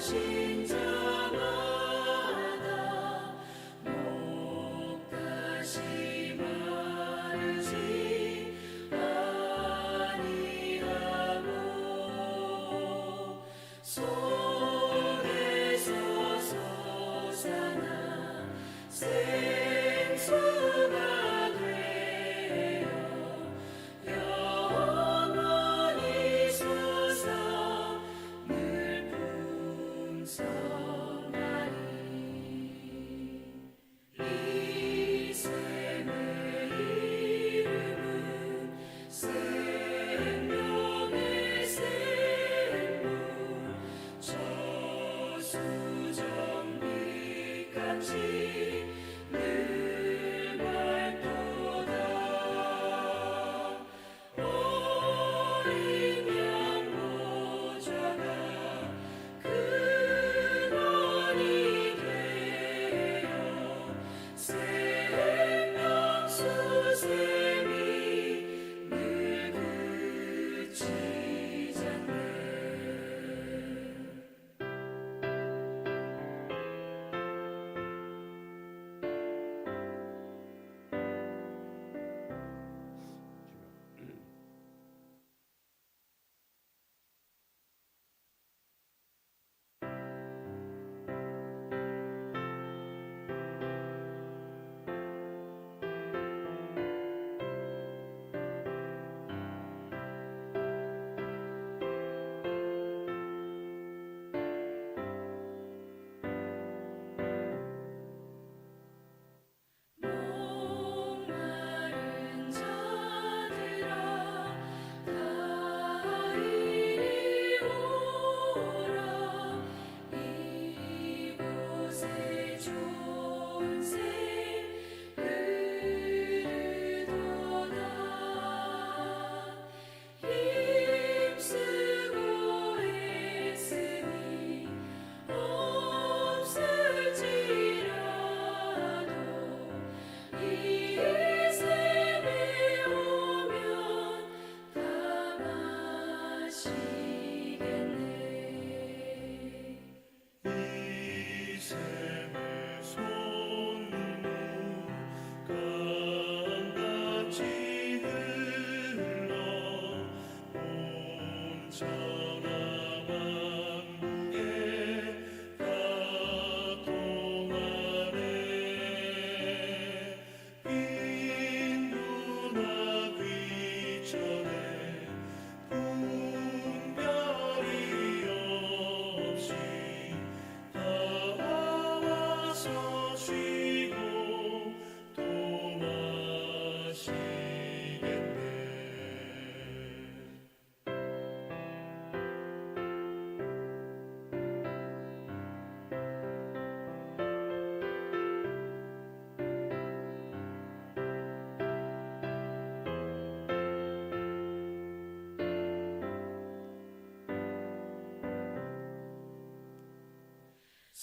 신 자마다 목 다시 마르지 풍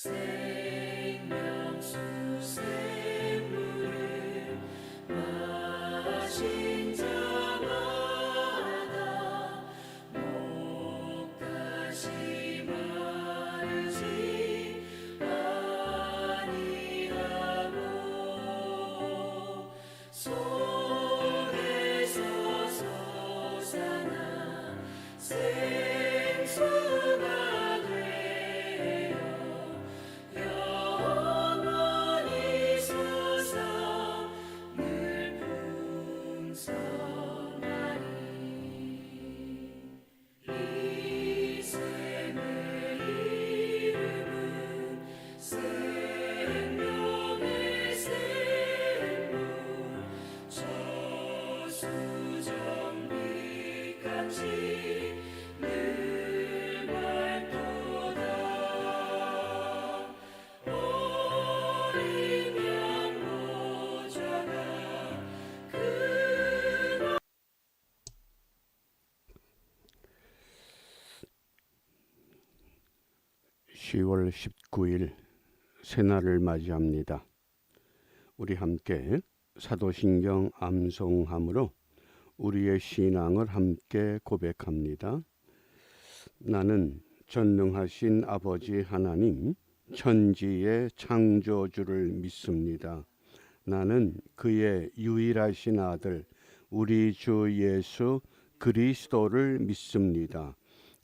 생명수 샘물을 마신 10월 19일 새날을 맞이합니다. 우리 함께 사도신경 암송함으로 우리의 신앙을 함께 고백합니다. 나는 전능하신 아버지 하나님 천지의 창조주를 믿습니다. 나는 그의 유일하신 아들 우리 주 예수 그리스도를 믿습니다.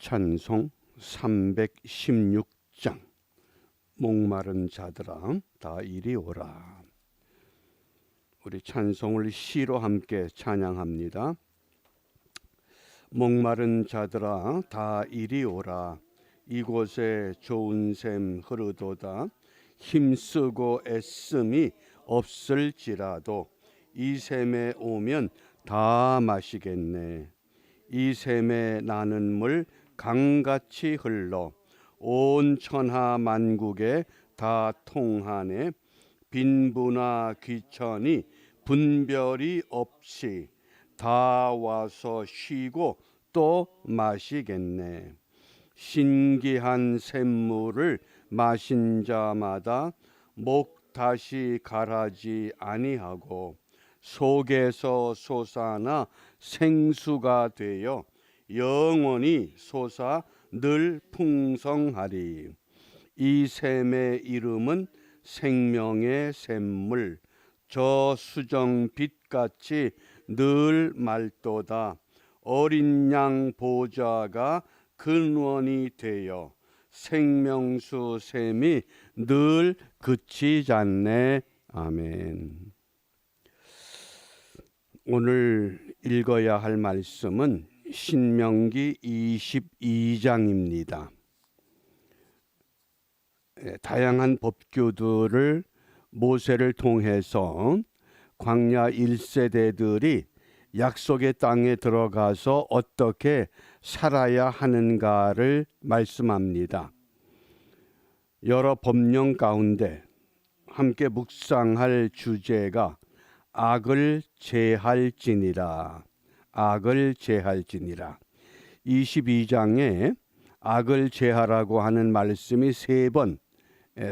찬송 316장 목마른 자들아 다 이리 오라. 우리 찬송을 시로 함께 찬양합니다. 목마른 자들아 다 이리 오라. 이곳에 좋은 샘 흐르도다. 힘쓰고 애씀이 없을지라도 이 샘에 오면 다 마시겠네. 이 샘에 나는 물 강같이 흘러 온 천하 만국에 다 통하네. 빈부나 귀천이 분별이 없이 다 와서 쉬고 또 마시겠네. 신기한 샘물을 마신 자마다 목 다시 가라지 아니하고 속에서 솟아나 생수가 되어 영원히 솟아 늘 풍성하리. 이 샘의 이름은 생명의 샘물, 저 수정 빛같이 늘 맑도다. 어린 양 보좌가 근원이 되어 생명수 샘이 늘 그치지 않네. 아멘. 오늘 읽어야 할 말씀은 신명기 22장입니다. 에, 다양한 법규들을 모세를 통해서 광야 1세대들이 약속의 땅에 들어가서 어떻게 살아야 하는가를 말씀합니다. 여러 법령 가운데 함께 묵상할 주제가 악을 제할지니라. 악을 제할지니라. 22장에 악을 제하라고 하는 말씀이 세 번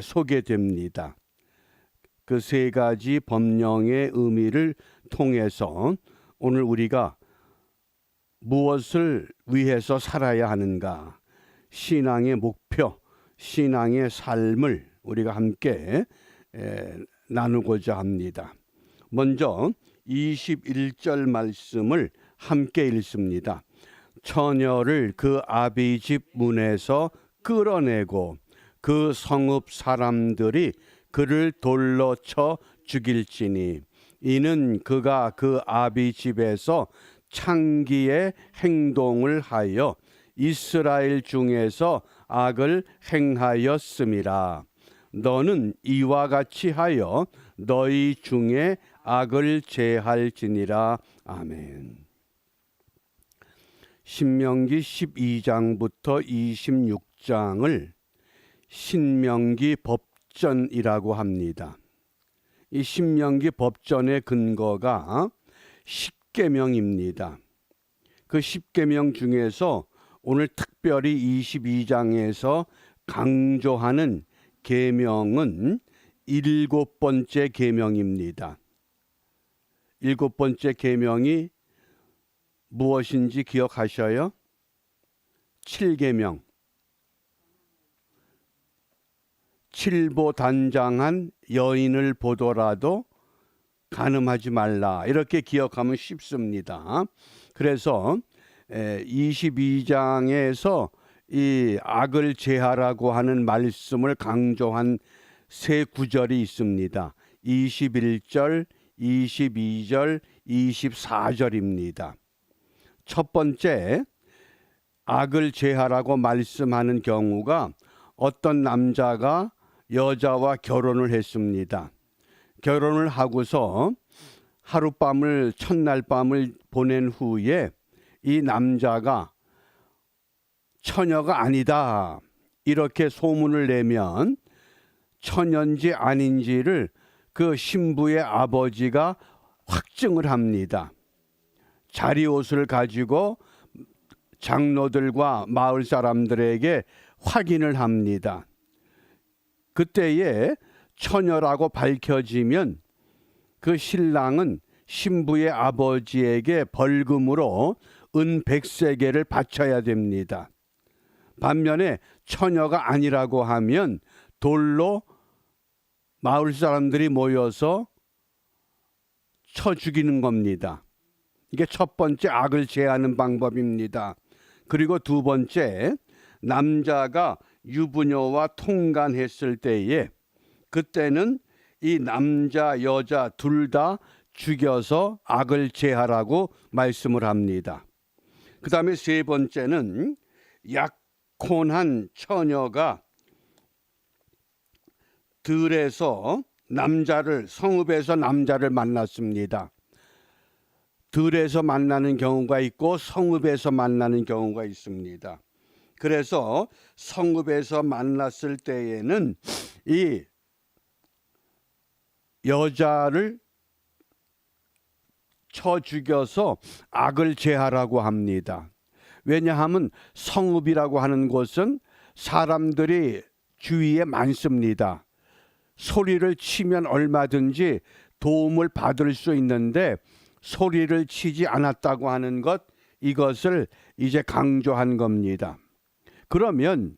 소개됩니다. 그 세 가지 법령의 의미를 통해서 오늘 우리가 무엇을 위해서 살아야 하는가, 신앙의 목표, 신앙의 삶을 우리가 함께 에, 나누고자 합니다. 먼저 21절 말씀을 함께 읽습니다. 처녀를 그 아비 집 문에서 끌어내고 그 성읍 사람들이 그를 돌로 쳐 죽일지니 이는 그가 그 아비 집에서 창기의 행동을 하여 이스라엘 중에서 악을 행하였음이라. 너는 이와 같이 하여 너희 중에 악을 제할지니라. 아멘. 신명기 12장부터 26장을 신명기 법전이라고 합니다. 이 신명기 법전의 근거가 십계명입니다. 그 십계명 중에서 오늘 특별히 22장에서 강조하는 계명은 일곱 번째 계명입니다. 일곱 번째 계명이 무엇인지 기억하셔요? 7계명. 칠보단장한 여인을 보더라도 간음하지 말라. 이렇게 기억하면 쉽습니다. 그래서 22장에서 이 악을 제하라고 하는 말씀을 강조한 세 구절이 있습니다. 21절, 22절, 24절입니다. 첫 번째, 악을 제하라고 말씀하는 경우가 어떤 남자가 여자와 결혼을 했습니다. 결혼을 하고서 하룻밤을 첫날 밤을 보낸 후에 이 남자가 처녀가 아니다. 이렇게 소문을 내면 처녀인지 아닌지를 그 신부의 아버지가 확증을 합니다. 자리 옷을 가지고 장로들과 마을 사람들에게 확인을 합니다. 그때에 처녀라고 밝혀지면 그 신랑은 신부의 아버지에게 벌금으로 은 100세계를 바쳐야 됩니다. 반면에 처녀가 아니라고 하면 돌로 마을 사람들이 모여서 쳐 죽이는 겁니다. 이게 첫 번째 악을 제하는 방법입니다. 그리고 두 번째 남자가 유부녀와 통간했을 때에 그때는 이 남자 여자 둘 다 죽여서 악을 제하라고 말씀을 합니다. 그 다음에 세 번째는 약혼한 처녀가 들에서 남자를 성읍에서 남자를 만났습니다. 들에서 만나는 경우가 있고 성읍에서 만나는 경우가 있습니다. 그래서 성읍에서 만났을 때에는 이 여자를 쳐 죽여서 악을 제하라고 합니다. 왜냐하면 성읍이라고 하는 곳은 사람들이 주위에 많습니다. 소리를 치면 얼마든지 도움을 받을 수 있는데 소리를 치지 않았다고 하는 것 이것을 이제 강조한 겁니다. 그러면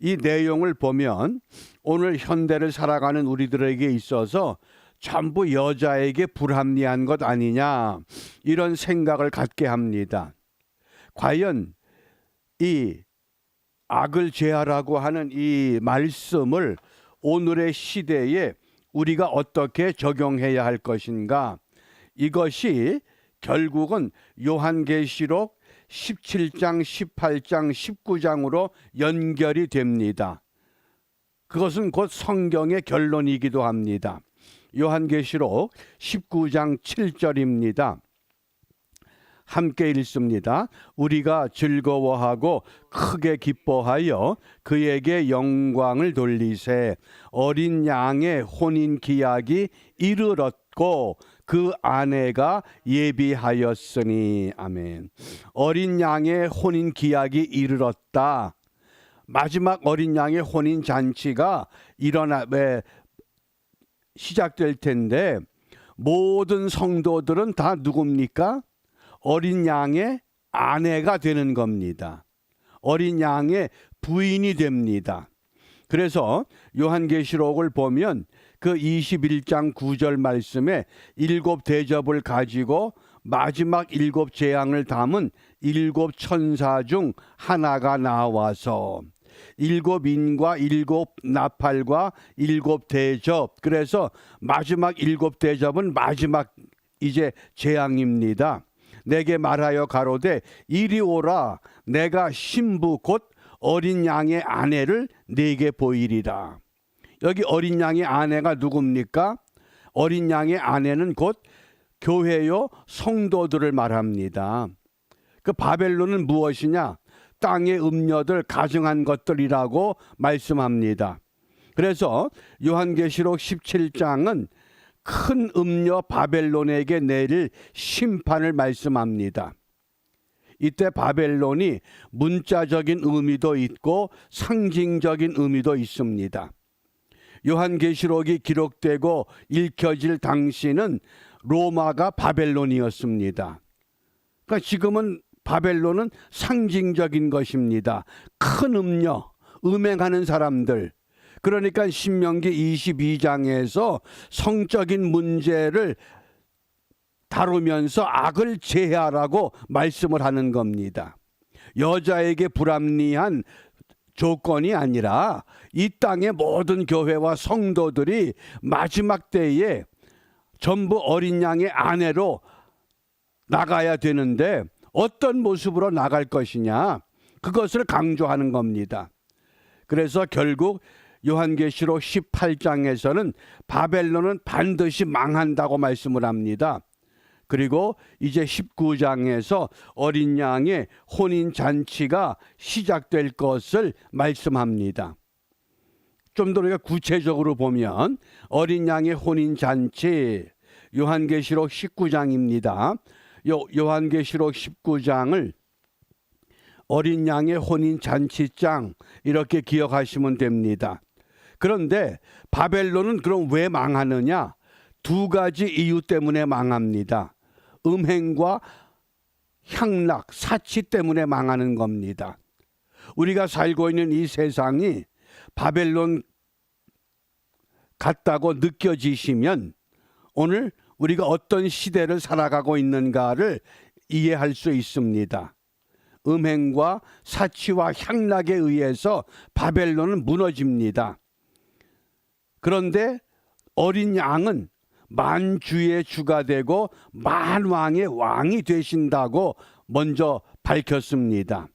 이 내용을 보면 오늘 현대를 살아가는 우리들에게 있어서 전부 여자에게 불합리한 것 아니냐 이런 생각을 갖게 합니다. 과연 이 악을 제하라고 하는 이 말씀을 오늘의 시대에 우리가 어떻게 적용해야 할 것인가? 이것이 결국은 요한계시록 17장, 18장, 19장으로 연결이 됩니다. 그것은 곧 성경의 결론이기도 합니다. 요한계시록 19장 7절입니다. 함께 읽습니다. 우리가 즐거워하고 크게 기뻐하여 그에게 영광을 돌리세 어린 양의 혼인 기약이 이르렀고 그 아내가 예비하였으니 아멘. 어린 양의 혼인 기약이 이르렀다. 마지막 어린 양의 혼인 잔치가 일어나 왜 시작될 텐데 모든 성도들은 다 누굽니까? 어린 양의 아내가 되는 겁니다. 어린 양의 부인이 됩니다. 그래서 요한계시록을 보면 그 21장 9절 말씀에 일곱 대접을 가지고 마지막 일곱 재앙을 담은 일곱 천사 중 하나가 나와서 일곱 인과 일곱 나팔과 일곱 대접 그래서 마지막 일곱 대접은 마지막 이제 재앙입니다. 내게 말하여 가로되 이리 오라 내가 신부 곧 어린 양의 아내를 네게 보이리라. 여기 어린 양의 아내가 누굽니까? 어린 양의 아내는 곧 교회요 성도들을 말합니다. 그 바벨론은 무엇이냐? 땅의 음녀들 가증한 것들이라고 말씀합니다. 그래서 요한계시록 17장은 큰 음녀 바벨론에게 내릴 심판을 말씀합니다. 이때 바벨론이 문자적인 의미도 있고 상징적인 의미도 있습니다. 요한계시록이 기록되고 읽혀질 당시는 로마가 바벨론이었습니다. 그러니까 지금은 바벨론은 상징적인 것입니다. 큰 음녀, 음행하는 사람들. 그러니까 신명기 22장에서 성적인 문제를 다루면서 악을 제하라고 말씀을 하는 겁니다. 여자에게 불합리한 조건이 아니라 이 땅의 모든 교회와 성도들이 마지막 때에 전부 어린 양의 아내로 나가야 되는데 어떤 모습으로 나갈 것이냐 그것을 강조하는 겁니다. 그래서 결국 요한계시록 18장에서는 바벨론은 반드시 망한다고 말씀을 합니다. 그리고 이제 19장에서 어린 양의 혼인 잔치가 시작될 것을 말씀합니다. 좀 더 우리가 구체적으로 보면 어린 양의 혼인 잔치 요한계시록 19장입니다. 요 요한계시록 19장을 어린 양의 혼인 잔치장 이렇게 기억하시면 됩니다. 그런데 바벨론은 그럼 왜 망하느냐? 두 가지 이유 때문에 망합니다. 음행과 향락, 사치 때문에 망하는 겁니다. 우리가 살고 있는 이 세상이 바벨론 같다고 느껴지시면 오늘 우리가 어떤 시대를 살아가고 있는가를 이해할 수 있습니다. 음행과 사치와 향락에 의해서 바벨론은 무너집니다. 그런데 어린 양은 만주의 주가 되고 만왕의 왕이 되신다고 먼저 밝혔습니다.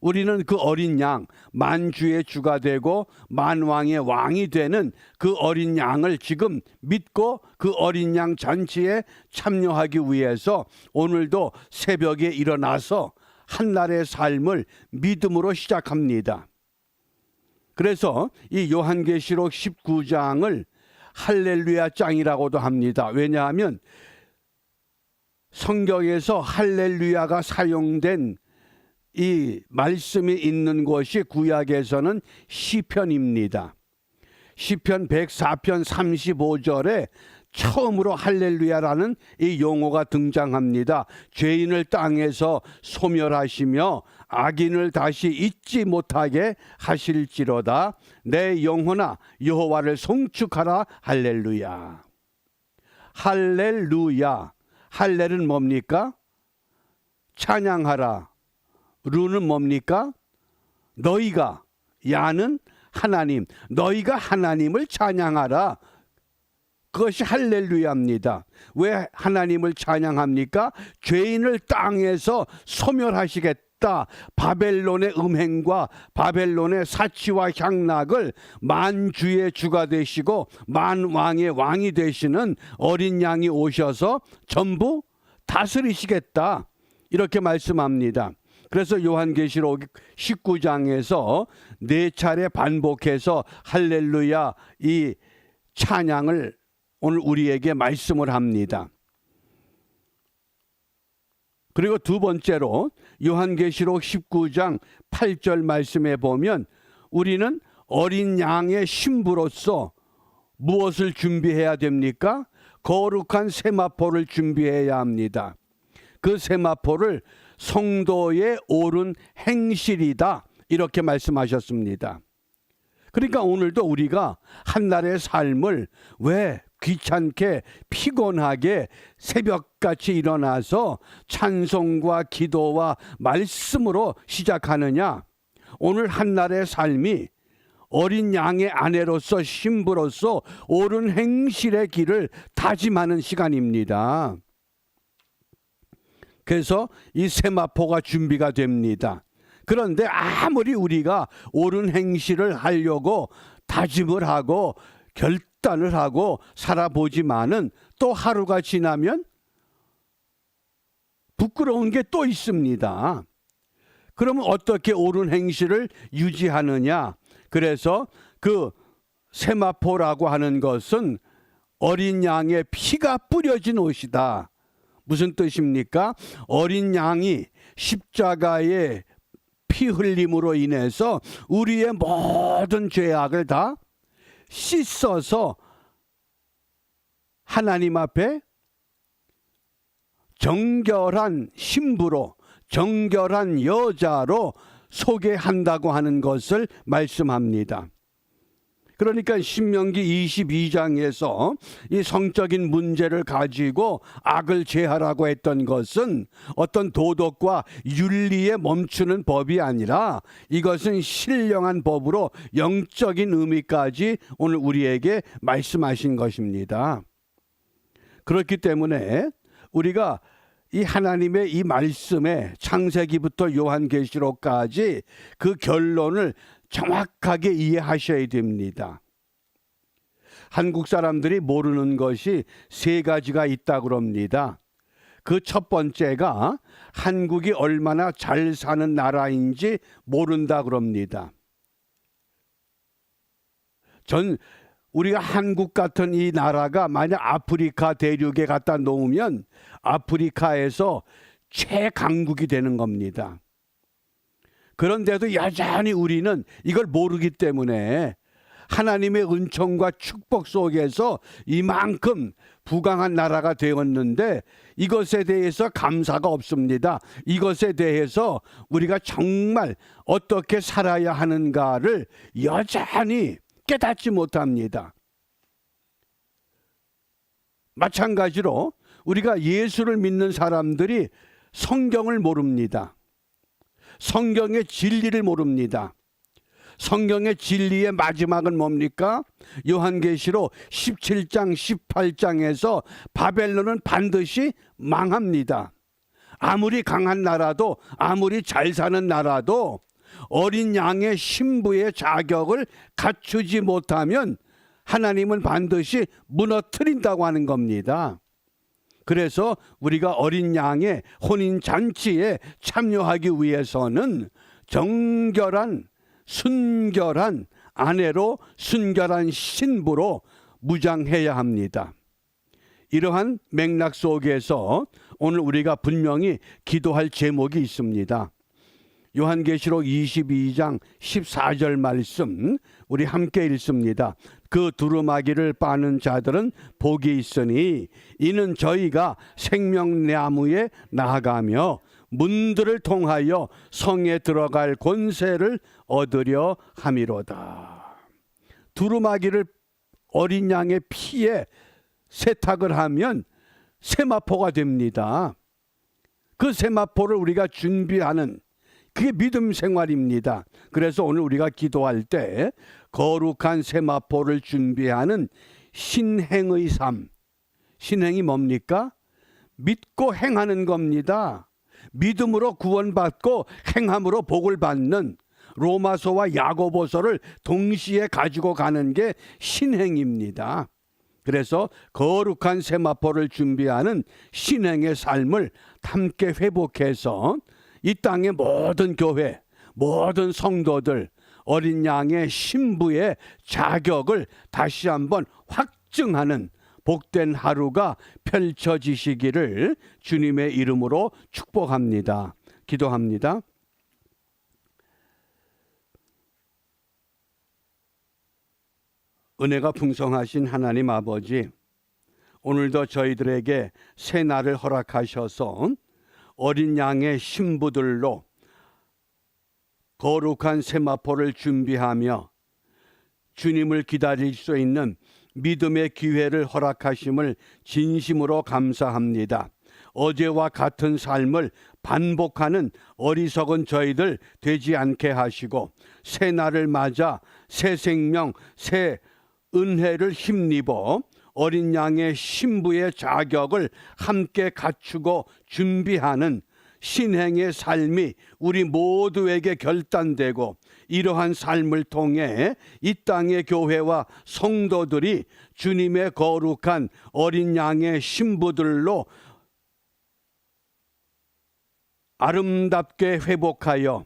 우리는 그 어린 양, 만주의 주가 되고 만왕의 왕이 되는 그 어린 양을 지금 믿고 그 어린 양 잔치에 참여하기 위해서 오늘도 새벽에 일어나서 한날의 삶을 믿음으로 시작합니다. 그래서 이 요한계시록 19장을 할렐루야 장이라고도 합니다. 왜냐하면 성경에서 할렐루야가 사용된 이 말씀이 있는 곳이 구약에서는 시편입니다. 시편 104편 35절에 처음으로 할렐루야라는 이 용어가 등장합니다. 죄인을 땅에서 소멸하시며 악인을 다시 잊지 못하게 하실지로다. 내 영혼아 여호와를 송축하라 할렐루야. 할렐루야. 할렐은 뭡니까? 찬양하라. 루는 뭡니까? 너희가 야는 하나님, 너희가 하나님을 찬양하라. 그것이 할렐루야입니다. 왜 하나님을 찬양합니까? 죄인을 땅에서 소멸하시겠 있다. 바벨론의 음행과 바벨론의 사치와 향락을 만주의 주가 되시고 만왕의 왕이 되시는 어린 양이 오셔서 전부 다스리시겠다. 이렇게 말씀합니다. 그래서 요한계시록 19장에서 네 차례 반복해서 할렐루야 이 찬양을 오늘 우리에게 말씀을 합니다. 그리고 두 번째로 요한계시록 19장 8절 말씀에 보면 우리는 어린 양의 신부로서 무엇을 준비해야 됩니까? 거룩한 세마포를 준비해야 합니다. 그 세마포를 성도의 옳은 행실이다. 이렇게 말씀하셨습니다. 그러니까 오늘도 우리가 한날의 삶을 왜 귀찮게 피곤하게 새벽같이 일어나서 찬송과 기도와 말씀으로 시작하느냐? 오늘 한날의 삶이 어린 양의 아내로서 신부로서 옳은 행실의 길을 다짐하는 시간입니다. 그래서 이 세마포가 준비가 됩니다. 그런데 아무리 우리가 옳은 행실을 하려고 다짐을 하고 결단을 하고 살아보지만은 또 하루가 지나면 부끄러운 게 또 있습니다. 그러면 어떻게 옳은 행실을 유지하느냐? 그래서 그 세마포라고 하는 것은 어린 양의 피가 뿌려진 옷이다. 무슨 뜻입니까? 어린 양이 십자가의 피 흘림으로 인해서 우리의 모든 죄악을 다 씻어서 하나님 앞에 정결한 신부로 정결한 여자로 소개한다고 하는 것을 말씀합니다. 그러니까 신명기 22장에서 이 성적인 문제를 가지고 악을 제하라고 했던 것은 어떤 도덕과 윤리에 멈추는 법이 아니라 이것은 신령한 법으로 영적인 의미까지 오늘 우리에게 말씀하신 것입니다. 그렇기 때문에 우리가 이 하나님의 이 말씀에 창세기부터 요한계시록까지 그 결론을 정확하게 이해하셔야 됩니다. 한국 사람들이 모르는 것이 세 가지가 있다 그럽니다. 그 첫 번째가 한국이 얼마나 잘 사는 나라인지 모른다 그럽니다. 전 우리가 한국 같은 이 나라가 만약 아프리카 대륙에 갖다 놓으면 아프리카에서 최강국이 되는 겁니다. 그런데도 여전히 우리는 이걸 모르기 때문에 하나님의 은총과 축복 속에서 이만큼 부강한 나라가 되었는데 이것에 대해서 감사가 없습니다. 이것에 대해서 우리가 정말 어떻게 살아야 하는가를 여전히 깨닫지 못합니다. 마찬가지로 우리가 예수를 믿는 사람들이 성경을 모릅니다. 성경의 진리를 모릅니다. 성경의 진리의 마지막은 뭡니까? 요한계시록 17장 18장에서 바벨론은 반드시 망합니다. 아무리 강한 나라도 아무리 잘 사는 나라도 어린 양의 신부의 자격을 갖추지 못하면 하나님은 반드시 무너뜨린다고 하는 겁니다. 그래서 우리가 어린 양의 혼인 잔치에 참여하기 위해서는 정결한 순결한 아내로 순결한 신부로 무장해야 합니다. 이러한 맥락 속에서 오늘 우리가 분명히 기도할 제목이 있습니다. 요한계시록 22장 14절 말씀 우리 함께 읽습니다. 그 두루마기를 빠는 자들은 복이 있으니 이는 저희가 생명나무에 나아가며 문들을 통하여 성에 들어갈 권세를 얻으려 함이로다. 두루마기를 어린 양의 피에 세탁을 하면 세마포가 됩니다. 그 세마포를 우리가 준비하는 그게 믿음 생활입니다. 그래서 오늘 우리가 기도할 때 거룩한 세마포를 준비하는 신행의 삶. 신행이 뭡니까? 믿고 행하는 겁니다. 믿음으로 구원받고 행함으로 복을 받는 로마서와 야고보서를 동시에 가지고 가는 게 신행입니다. 그래서 거룩한 세마포를 준비하는 신행의 삶을 함께 회복해서 이 땅의 모든 교회, 모든 성도들, 어린 양의 신부의 자격을 다시 한번 확증하는 복된 하루가 펼쳐지시기를 주님의 이름으로 축복합니다. 기도합니다. 은혜가 풍성하신 하나님 아버지, 오늘도 저희들에게 새 날을 허락하셔서 어린 양의 신부들로 거룩한 세마포를 준비하며 주님을 기다릴 수 있는 믿음의 기회를 허락하심을 진심으로 감사합니다. 어제와 같은 삶을 반복하는 어리석은 저희들 되지 않게 하시고 새 날을 맞아 새 생명, 새 은혜를 힘입어 어린 양의 신부의 자격을 함께 갖추고 준비하는 신행의 삶이 우리 모두에게 결단되고 이러한 삶을 통해 이 땅의 교회와 성도들이 주님의 거룩한 어린 양의 신부들로 아름답게 회복하여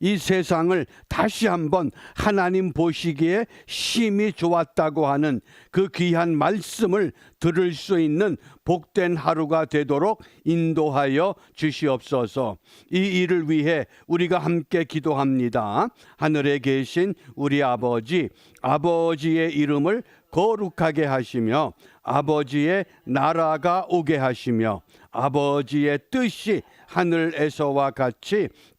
이 세상을 다시 한번 하나님 보시기에 심히 좋았다고 하는 그 귀한 말씀을 들을 수 있는 복된 하루가 되도록 인도하여 주시옵소서. 이 일을 위해 우리가 함께 기도합니다. 하늘에 계신 우리 아버지, 아버지의 이름을 거룩하게 하시며 아버지의 나라가 오게 하시며 아버지의 뜻이 하늘에서와 같이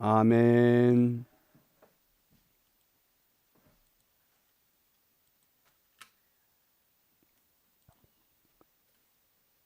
아멘.